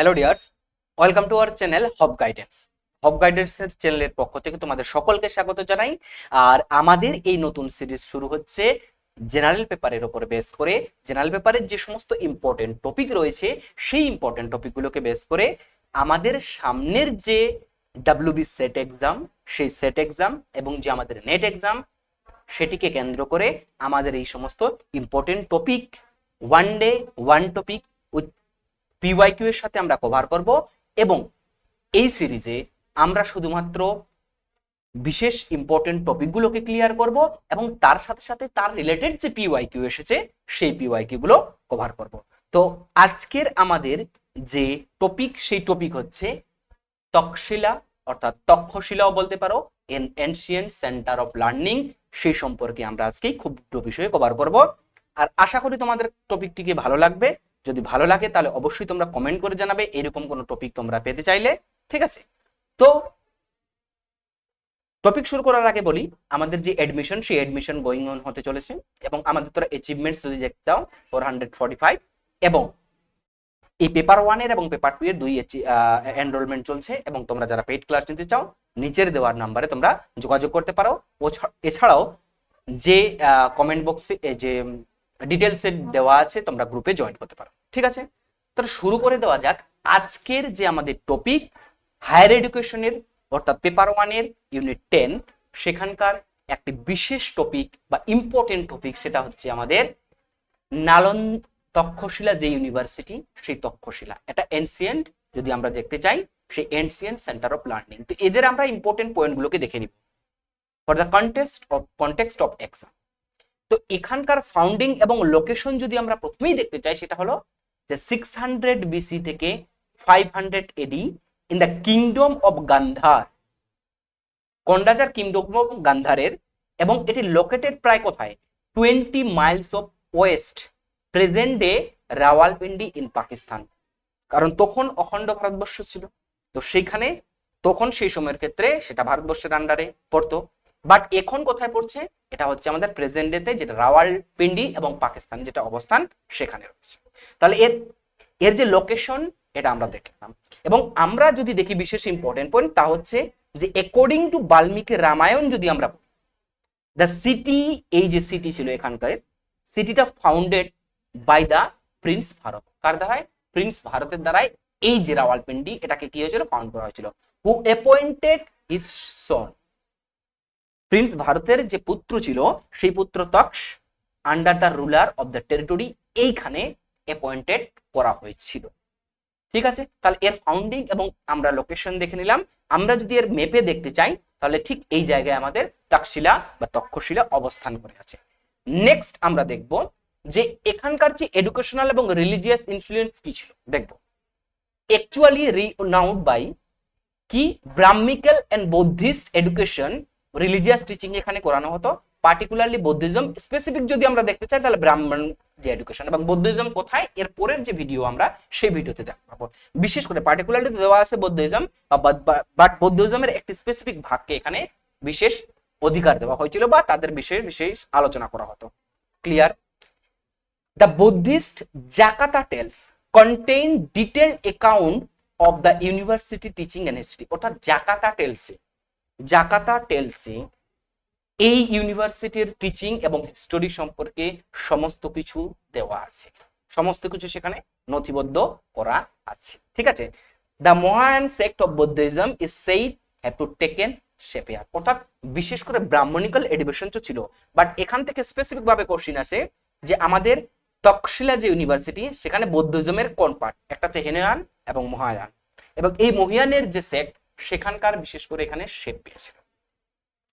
Hello dears welcome to our channel hub guidance hub গাইডেন্সের চ্যানেলের পক্ষ থেকে তোমাদের সকলকে স্বাগত জানাই। আর আমাদের এই নতুন সিরিজ শুরু হচ্ছে জেনারেল পেপারের উপর বেস করে। জেনারেল পেপারের যে সমস্ত ইম্পর্টেন্ট টপিক রয়েছে, সেই ইম্পর্টেন্ট টপিকগুলোকে বেস করে আমাদের সামনের যে ডাব্লিউবি সেট এক্সাম সেই সেট এক্সাম এবং যে আমাদের নেট এক্সাম সেটিকে কেন্দ্র করে আমাদের এই সমস্ত important topic one day one topic with PYQ এর সাথে আমরা কভার করব এবং এই সিরিজে আমরা শুধুমাত্র বিশেষ ইম্পর্টেন্ট টপিকগুলোকে ক্লিয়ার করব এবং তার সাথে সাথে তার রিলেটেড যে পিওয়াইকিউ এসেছে, সেই পিওয়াইকিউ গুলো কভার করব। তো আজকের আমাদের যে টপিক সেই টপিক হচ্ছে তক্ষশিলা, অর্থাৎ তক্ষশিলাও বলতে পারো an ancient centre of learning সেই সম্পর্কে আমরা আজকেই খুব বিষয়ে কভার করব। আর আশা করি তোমাদের টপিকটিকে ভালো লাগবে। যদি ভালো লাগে, তাহলে অবশ্যই তোমরা কমেন্ট করে জানাবে, এরকম কোনো টপিক তোমরা পেতে চাইলে, ঠিক আছে? তো টপিক শুরু করার আগে বলি, আমাদের যে এডমিশন সেই এডমিশন গোয়িং অন হতে চলেছে, এবং আমাদের তোরা অ্যাচিভমেন্টস যদি দেখতে চাও ফোর হান্ড্রেড ফর্টি ফাইভ এবং এই পেপার ওয়ানের এবং পেপার টু এর দুই এনরোলমেন্ট চলছে, এবং তোমরা যারা পেইড ক্লাস নিতে চাও, নিচের দেওয়ার নাম্বারে তোমরা যোগাযোগ করতে পারো। এছাড়াও, যে কমেন্ট বক্সে যে ডিটেলস দেওয়া আছে, তোমরা গ্রুপে জয়েন করতে পারো। ঠিক আছে? তাহলে শুরু করে দেওয়া যাক। আজকের যে আমাদের টপিক হায়ার এডুকেশনের অর্থাৎ পেপার ওয়ানের ইউনিট টেন সেখানকার একটি বিশেষ টপিক বা ইম্পর্টেন্ট টপিক সেটা হচ্ছে আমাদের নালন তক্ষশিলা যে ইউনিভার্সিটি সেই তক্ষশিলা। এটা এনসিয়েন্ট যদি আমরা দেখতে চাই, সেই এনসিয়েন্ট সেন্টার অফ লার্নিং তো এদের আমরা ইম্পর্টেন্ট পয়েন্টগুলোকে দেখে নিব। For the contest of context of exam তো এখানকার ফাউন্ডিং এবং লোকেশন যদি আমরা প্রথমেই দেখতে চাই, সেটা হলো যে সিক্স হান্ড্রেড বিসি থেকে five hundred AD in the kingdom of Gandhara কন্ডাজার kingdom of গান্ধারের এবং এটি লোকেটেড প্রায় কোথায়? Twenty miles of west present day Rawalpindi in Pakistan কারণ তখন অখণ্ড ভারতবর্ষ ছিল। তো সেইখানে তখন সেই সময়ের ক্ষেত্রে সেটা ভারতবর্ষের আন্ডারে পড়তো। বাট এখন কোথায় পড়ছে? এটা হচ্ছে আমাদের প্রেজেন্ট ডেতে যেটা রাওয়ালপিন্ডি এবং পাকিস্তান যেটা অবস্থান সেখানে রয়েছে। তাহলে এর এর যে লোকেশন এটা আমরা দেখলাম এবং আমরা যদি দেখি বিশেষ ইম্পর্টেন্ট পয়েন্ট তা হচ্ছে যে অ্যাকর্ডিং টু বাল্মীকি রামায়ণ যদি আমরা দ্য সিটি এই যে সিটি ছিল এখানকার সিটিটা founded by the prince Bharat কার দ্বারায়? প্রিন্স ভারতের দ্বারাই এই যে রাওয়ালপিন্ডি, এটাকে কি হয়েছিল? ফাউন্ড করা হয়েছিল। Who appointed his son prince ভারতের যে পুত্র ছিল, সেই পুত্র Taksha under the ruler of the territory এইখানে অ্যাপয়েন্টেড করা হয়েছিল। ঠিক আছে? তাহলে এর ফাউন্ডিং এবং আমরা লোকেশন দেখে নিলাম। আমরা যদি এর মেপে দেখতে চাই, তাহলে ঠিক এই জায়গায় আমাদের তক্ষশিলা বা তক্ষশিলা অবস্থান করে আছে। নেক্সট আমরা দেখব যে এখানকার যে এডুকেশনাল এবং রিলিজিয়াস ইনফ্লুয়েন্স কি ছিল। দেখব। অ্যাকচুয়ালি রিনাউড বাই কি? Brahmanical and Buddhist education religious teaching এখানে করানো হতো। পার্টিকুলারলি বৌদ্ধিজম স্পেসিফিক যদি আমরা দেখতে চাই, তাহলে ব্রাহ্মণ যে এডুকেশন এবং বৌদ্ধিজম কোথায়, এর পরের যে ভিডিও আমরা সেই ভিডিওতে দেখতে পাবো। বিশেষ করে পার্টিকুলারলি দেওয়া আছে বৌদ্ধিজম বাট বৌদ্ধিজমের একটি স্পেসিফিক ভাগকে এখানে বিশেষ অধিকার দেওয়া হয়েছিল বা তাদের বিষয়ে বিশেষ আলোচনা করা হতো। Clear the Buddhist Jakarta tales contain detail account of the university teaching and history অর্থাৎ জাকাতা টেলসে জাকাতা টেলসে এই ইউনিভার্সিটির টিচিং এবং হিস্টোরি সম্পর্কে সমস্ত কিছু দেওয়া আছে। সমস্ত কিছু সেখানে নথিবদ্ধ করা আছে। ঠিক আছে? The Mahayana sect of Buddhism is said have to taken shape there অর্থাৎ বিশেষ করে ব্রাহ্মণিক্যাল এডুকেশন তো ছিল। বাট এখান থেকে স্পেসিফিক ভাবে কোশ্চিন আসে যে আমাদের তকশিলা যে ইউনিভার্সিটি সেখানে বৌদ্ধিজমের কোন পার্ট একটা হচ্ছে হেনয়ান এবং মহায়ান এবং এই মহিয়ানের যে সেক্ট সেখানকার, বিশেষ করে এখানে শেপ পেয়েছিল।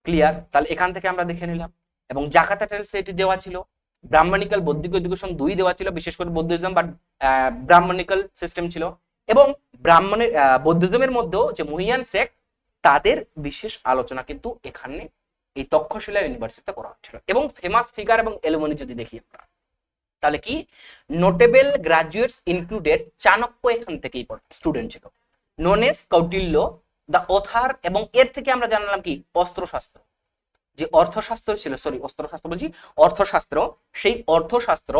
ক্লিয়ার তাহলে এখান থেকে আমরা দেখে নিলাম। এবং জাকাতা টেলস এটি দেওয়া ছিল। ব্রাহ্মণিক্যাল বৌদ্ধিক এডুকেশন দুই দেওয়া ছিল, বিশেষ করে বৌদ্ধিজম বা ব্রাহ্মণিক্যাল সিস্টেম ছিল। এবং ব্রাহ্মণের বৌদ্ধিজমের মধ্যেও যে মহিয়ান সেক্ট তাদের বিশেষ আলোচনা কিন্তু এখানে এই তক্ষশিলা ইউনিভার্সিটিতে করা হচ্ছিল। এবং ফেমাস ফিগার এবং এলুমনি যদি দেখি আমরা, তাহলে কি? নোটেবল গ্রাজুয়েটস ইনক্লুডেড চাণক্য এখান থেকেই স্টুডেন্ট ছিল। Known as Kautilya the author এবং এর থেকে আমরা জানলাম কি? অস্ত্রশাস্ত্র। যে অর্থশাস্ত্র ছিল সরি অস্ত্রশাস্ত্র বলছি, অর্থশাস্ত্র, সেই অর্থশাস্ত্র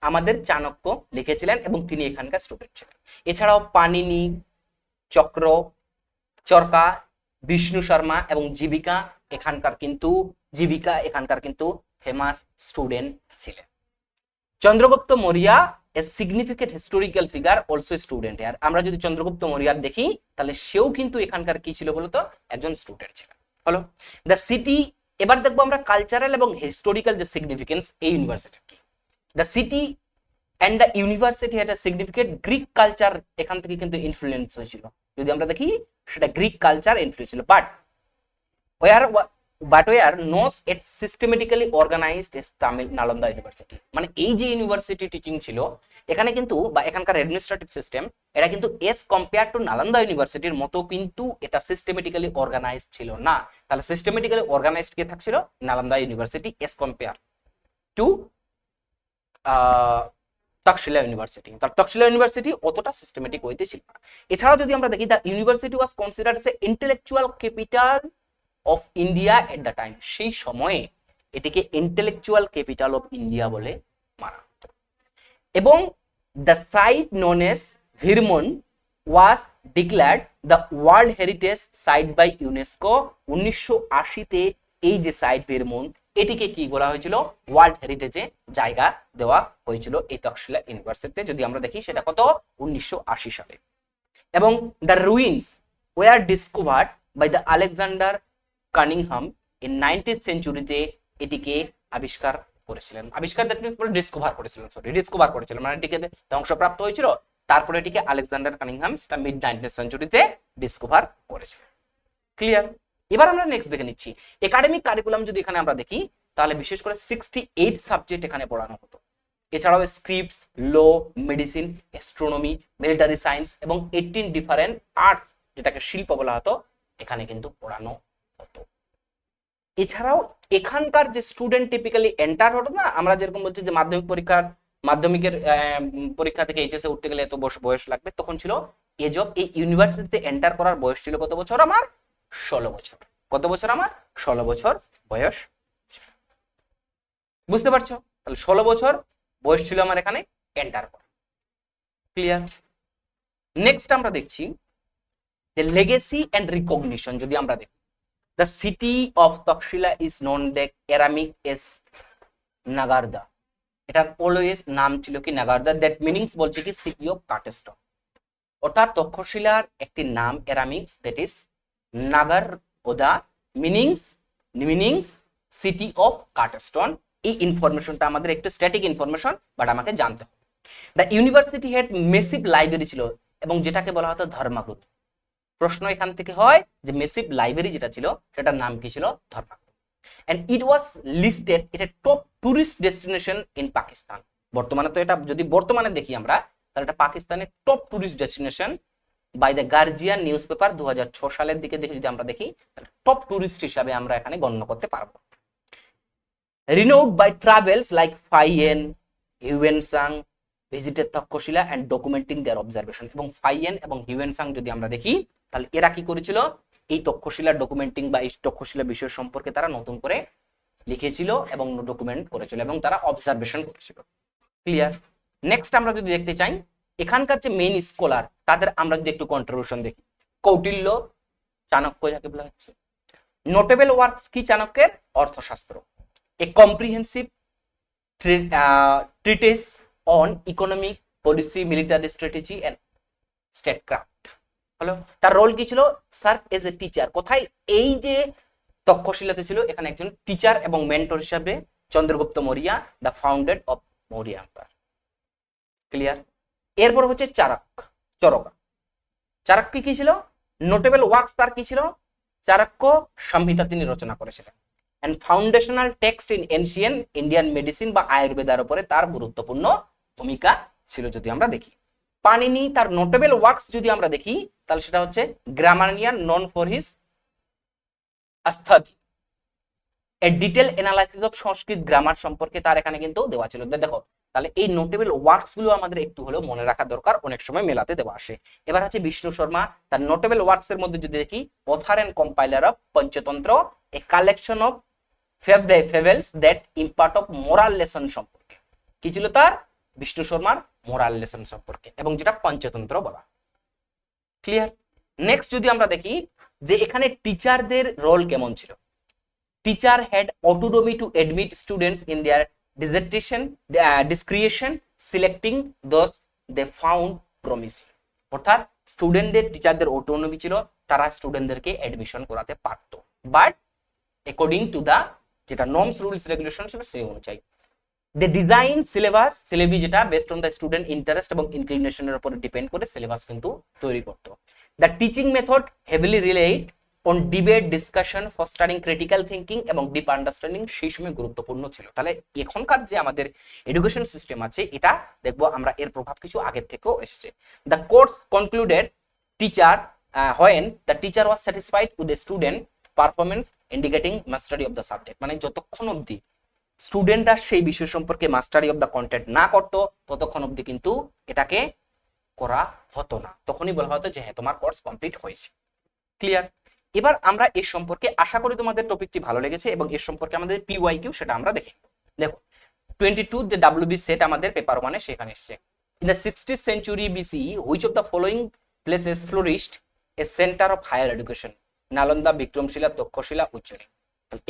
আমাদের চাণক্য লিখেছিলেন এবং তিনি এখানকার স্টুডেন্ট ছিলেন। এছাড়াও পানিনি চক্র, চরকা, বিষ্ণু শর্মা এবং জীবিকা এখানকার কিন্তু, জীবিকা এখানকার কিন্তু ফেমাস স্টুডেন্ট ছিলেন। Chandragupta Maurya significant historical figure also student আর আমরা যদি চন্দ্রগুপ্ত মৌর্যার দেখি, তাহলে সেও কিন্তু এখানকার কি ছিল বলতো? একজন স্টুডেন্ট ছিল। হলো? দ্য সিটি এবার দেখব আমরা কালচারাল এবং হিস্টোরিক্যাল যে সিগনিফিকেন্স এই ইউনিভার্সিটির কি the city and the university had significant Greek culture এখান থেকে কিন্তু ইনফ্লুয়েন্স হয়েছিল। যদি আমরা দেখি, সেটা গ্রিক কালচার ইনফ্লুয়েন্স ছিল। But were but were knows it systematically organized as Tamil Nalanda university মানে এই যে ইউনিভার্সিটি টিচিং ছিল, এখানে কিন্তু বা এখানকার অ্যাডমিনিস্ট্রেটিভ সিস্টেম এটা কিন্তু এস কম্পেয়ার টু নালন্দা ইউনিভার্সিটির মতো কিন্তু এটা সিস্টেমেটিক্যালি অর্গানাইজ ছিল না। তাহলে সিস্টেমেটিক্যালি অর্গানাইজড কে থাকছিল? Nalanda university as compare to Taxila university তার তক্ষশিলা ইউনিভার্সিটি অতটা সিস্টেমেটিক ওয়েতে ছিল না। এছাড়াও যদি আমরা দেখি the university was considered a intellectual capital of India at the time সেই সময়ে এটিকে ইন্টেলেকচুয়াল ক্যাপিটাল অফ ইন্ডিয়া বলে মানা হতো। এবং the site known as Bhir Mound was declared the world heritage site by UNESCO উনিশশো আশিতে এই যে সাইট ভিরমন এটিকে কি বলা হয়েছিল? ওয়ার্ল্ড হেরিটেজে জায়গা দেওয়া হয়েছিল এই তক্ষশিলা ইউনিভার্সিটিতে। যদি আমরা দেখি সেটা কত? উনিশশো আশি সালে। এবং the ruins were discovered by the Alexander Cunningham in nineteen সেঞ্চুরিতে এটিকে আবিষ্কার করেছিলেন। আবিষ্কার দ্যাট মিনস বলে ডিসকভার করেছিলেন সরি ডিসকভার করেছিলেন। মানে এটিকে ধ্বংসপ্রাপ্ত হয়েছিল, তারপরে এটিকে আলেকজান্ডার কানিংহাম সেটা মিড নাইনটিন সেঞ্চুরিতে ডিসকভার করেছিলেন। ক্লিয়ার এবার আমরা নেক্সট দেখে নিচ্ছি। একাডেমিক কারিকুলাম যদি এখানে আমরা দেখি, তাহলে বিশেষ করে সিক্সটি এইট সাবজেক্ট এখানে পড়ানো হতো। এছাড়াও scripts law medicine astronomy military science এবং এইটিন ডিফারেন্ট আর্টস যেটাকে শিল্প বলা হতো, এখানে কিন্তু পড়ানো এছাড়াও এখানকার যে স্টুডেন্ট টিপিক্যালি এন্টার হতো না, আমরা যেরকম বলছি যে মাধ্যমিক পরীক্ষার, মাধ্যমিকের পরীক্ষা থেকে এইচএস উঠতে গেলে এত বয়স লাগবে, তখন ছিল এজ অফ এই ইউনিভার্সিটিতে এন্টার করার বয়স ছিল কত বছর আমার? ষোলো বছর। কত বছর আমার? ষোলো বছর বয়স বুঝতে পারছ? তাহলে ষোলো বছর বয়স ছিল আমার এখানে এন্টার করা। ক্লিয়ার নেক্সট আমরা দেখছি যে লেগেসি অ্যান্ড রিকগনিশন যদি আমরা দেখি the city of Taxila is known the Aramaic as নাগারদা এটার অলওয়েজ নাম ছিল কি নাগারদা দ্যাট মিনিংস বলছে কি সিটি অফ কাটেস্টন অর্থাৎ তক্ষশিলার একটি নাম এরামিক্স দ্যাট ইজ নাগার ওদা মিনিংস মিনিংস সিটি অফ কাটেস্টন এই ইনফরমেশনটা আমাদের একটু স্ট্যাটিক ইনফরমেশন বাট আমাকে জানতে হবে। The university had massive library ছিল, এবং যেটাকে বলা হতো ধর্মাগুরু প্রশ্ন এখান থেকে হয় যে মেসিভ লাইব্রেরি যেটা ছিল, সেটার নাম কি ছিল? Dharmaguru and it was listed এটা top tourist destination in Pakistan বর্তমানে তো এটা, যদি বর্তমানে দেখি আমরা, তাহলে এটা পাকিস্তানের top tourist destination by the Guardian newspaper paper দু সালের দিকে দেখে যদি আমরা দেখি, তাহলে টপ টুরিস্ট হিসাবে আমরা এখানে গণ্য করতে পারব। Renowned by travels like Faxian Xuanzang visited Taxila and documenting their observation এবং ফাইয়েন এবং হিউয়েনসাং যদি আমরা দেখি তাহলে এরা কি করেছিল? এই তক্ষশিলার ডকুমেন্টিং বা এই তক্ষশিলা বিষয় সম্পর্কে তারা নতুন করে লিখেছিল এবং ডকুমেন্ট করেছিল এবং তারা অবজারভেশন করেছিল। ক্লিয়ার নেক্সট আমরা যদি দেখতে চাই, এখানকার যে মেইন স্কলার তাদের আমরা যদি একটু কন্ট্রিবিউশন দেখি। কৌটিল্য, চাণক্য যাকে বলা হচ্ছে। নোটেবল ওয়ার্কস কি চাণক্যের? Arthashastra. A comprehensive treatise on economic policy military strategy and statecraft হলো, তার রোল কি ছিল? স্যার এজ এ টিচার কোথায়? এই যে তক্ষশিলাতে ছিল, এখানে একজন টিচার এবং মেন্টর হিসাবে Chandragupta Maurya the founded of Maurya empire clear এরপর হচ্ছে চারক, চরকা। চারক্য কি ছিল? নোটেবল ওয়ার্কস তার কি ছিল? চারক্য সংহিতা তিনি রচনা করেছিলেন। And foundational text in ancient Indian medicine বা আয়ুর্বেদার উপরে তার গুরুত্বপূর্ণ ভূমিকা ছিল, যদি আমরা দেখি। পানিনি, তার নোটেবল ওয়ার্কস যদি আমরা দেখি, তাহলে সেটা হচ্ছে grammarian known for his Ashtadhyayi a detail analysis of Sanskrit grammar সম্পর্কে তার এখানে কিন্তু দেওয়া ছিল। দেখো, তাহলে এই নোটেবল ওয়ার্কসগুলো আমাদের একটু হলেও মনে রাখা দরকার, অনেক সময় মেলাতে দেওয়া আসে। এবার হচ্ছে বিষ্ণু শর্মা, তার নোটেবল ওয়ার্কস এর মধ্যে যদি দেখি author and compiler of Panchatantra a collection of fables that impart of moral lesson সম্পর্কে। কি ছিল তার? বিষ্ণু শর্মার মোরাল লেসন সম্পর্কে, এবং যেটা পঞ্চতন্ত্র বলা। ক্লিয়ার নেক্সট যদি আমরা দেখি যে এখানে টিচারদের রোল কেমন ছিল। Teacher had autonomy to admit students in their dissertation discretion selecting those they found promising অর্থাৎ স্টুডেন্টদের টিচারদের অটোনমি ছিল, তারা স্টুডেন্টদেরকে অ্যাডমিশন করাতে পারতো। বাট অ্যাকর্ডিং টু দা যেটা নর্মস রুলস রেগুলেশন ছিল সেই অনুযায়ী। দে ডিজাইন সিলেবাস সিলেবি যেটা based on the student interest এবং ইনক্লিনেশনের উপরে ডিপেন্ড করে সিলেবাস কিন্তু তৈরি করতো the teaching method heavily relied on debate discussion fostering critical thinking এবং ডিপ আন্ডারস্ট্যান্ডিং সেই সময় গুরুত্বপূর্ণ ছিল। তাহলে এখনকার যে আমাদের এডুকেশন সিস্টেম আছে, এটা দেখব আমরা এর প্রভাব কিছু আগের থেকেও এসেছে। The course concluded teacher when the teacher was satisfied with the student performance indicating mastery of the subject মানে যতক্ষণ অবধি স্টুডেন্টরা সেই বিষয় সম্পর্কে মাস্টারি অফ দ্য কন্টেন্ট না করতো, ততক্ষণ অবধি কিন্তু এটাকে করা হতো না। তখনই বলা হতো যে হ্যাঁ তোমার কোর্স কমপ্লিট হয়েছে। ক্লিয়ার এবার আমরা এর সম্পর্কে আশা করি তোমাদের টপিকটি ভালো লেগেছে এবং এর সম্পর্কে আমাদের পিওয়াই কিউ সেটা আমরা দেখি দেখো টোয়েন্টি টু যে ডাব্লিউবি সেট আমাদের পেপার ওয়ানে সেখানে এসেছে। In the sixty century BC which of the following places flourished a centre of higher education Nalanda, Vikramashila, Taxila Ujjayini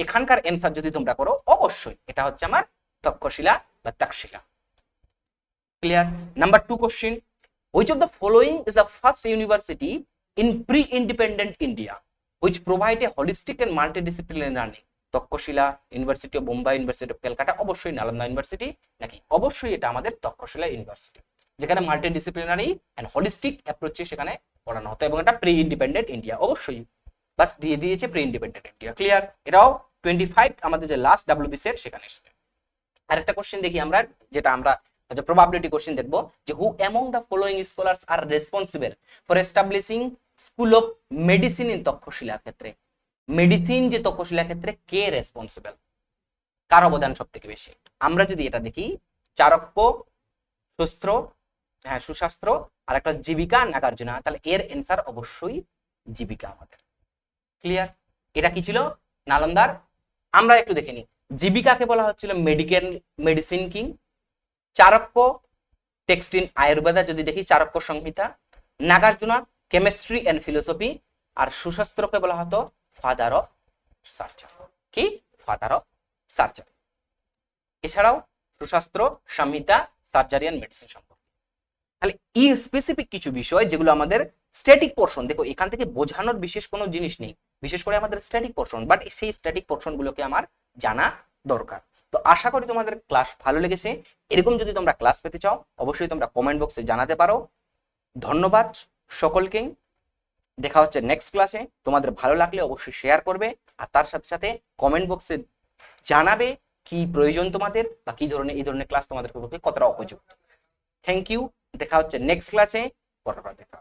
এখানকার অ্যান্সার যদি তোমরা করো, অবশ্যই এটা হচ্ছে আমার তক্ষশিলা বা Takshila. Clear number two question which of the following is the first university in pre-independent India, which provide a holistic and multidisciplinary learning? Taxila university of Bombay university of Calcutta অবশ্যই Nalanda university নাকি অবশ্যই এটা আমাদের Takshashila university যেখানে multidisciplinary and holistic অ্যাপ্রোচে সেখানে পড়ানো হতো, এবং এটা প্রি ইন্ডিপেন্ডেন্ট ইন্ডিয়া অবশ্যই বাস দিয়ে দিয়েছে প্রি ইন্ডিপেন্ডেন্ট ইন্ডিয়া ক্লিয়ার এটাও টোয়েন্টি ফাইভ আমাদের যে লাস্ট ডাব্লিউবি সেট সেখানে এসেছে। আরেকটা কোশ্চেন দেখি আমরা, যেটা আমরা হচ্ছে প্রবাবিলিটি কোশ্চেন দেখব, যে who among the following scholars are responsible for establishing school of medicine in Taxila ক্ষেত্রে? মেডিসিন যে তক্ষশিলা ক্ষেত্রে কে রেসপন্সিবল কার অবদান সব থেকে বেশি? আমরা যদি এটা দেখি চারক্য সুস্ত্র হ্যাঁ সুশাস্ত্র, আর একটা জীবিকা, নাগার্জুনা, তাহলে এর অ্যান্সার অবশ্যই জীবিকা আমাদের। ক্লিয়ার এটা কি ছিল? নালন্দার। আমরা একটু দেখে নিই। জীবিকাকে বলা হচ্ছিল medical, medicine king. Charaka text in Ayurveda, যদি দেখি Charaka Samhita. Nagarjuna, chemistry and philosophy. আর সুশাস্ত্রকে বলা হতো ফাদার অফ সার্চার কি? ফাদার অফ সার্চার এছাড়াও সুশাস্ত্র, সংহিতা, সার্জারি অ্যান্ড মেডিসিন সম্পর্কে। তাহলে ই স্পেসিফিক কিছু বিষয় যেগুলো আমাদের স্ট্যাটিক পোর্শন দেখো, এখান থেকে বোঝানোর বিশেষ কোনো জিনিস নেই। বিশেষ করে আমাদের স্ট্যাটিক পোর্শন বাট সেই স্ট্যাটিক পোর্শন গুলোকে আমার জানা দরকার। তো আশা করি তোমাদের ক্লাস ভালো লেগেছে। এরকম যদি তোমরা ক্লাস পেতে চাও, অবশ্যই তোমরা কমেন্ট বক্সে জানাতে পারো। ধন্যবাদ সকলকেই। দেখা হচ্ছে নেক্সট ক্লাসে তোমাদের ভালো লাগলে অবশ্যই শেয়ার করবে আর তার সাথে সাথে কমেন্ট বক্সে জানাবে কি প্রয়োজন তোমাদের বা কি ধরনের, এই ধরনের ক্লাস তোমাদের পক্ষে কতটা উপযুক্ত। থ্যাংক ইউ দেখা হচ্ছে নেক্সট ক্লাসে পরপর দেখা।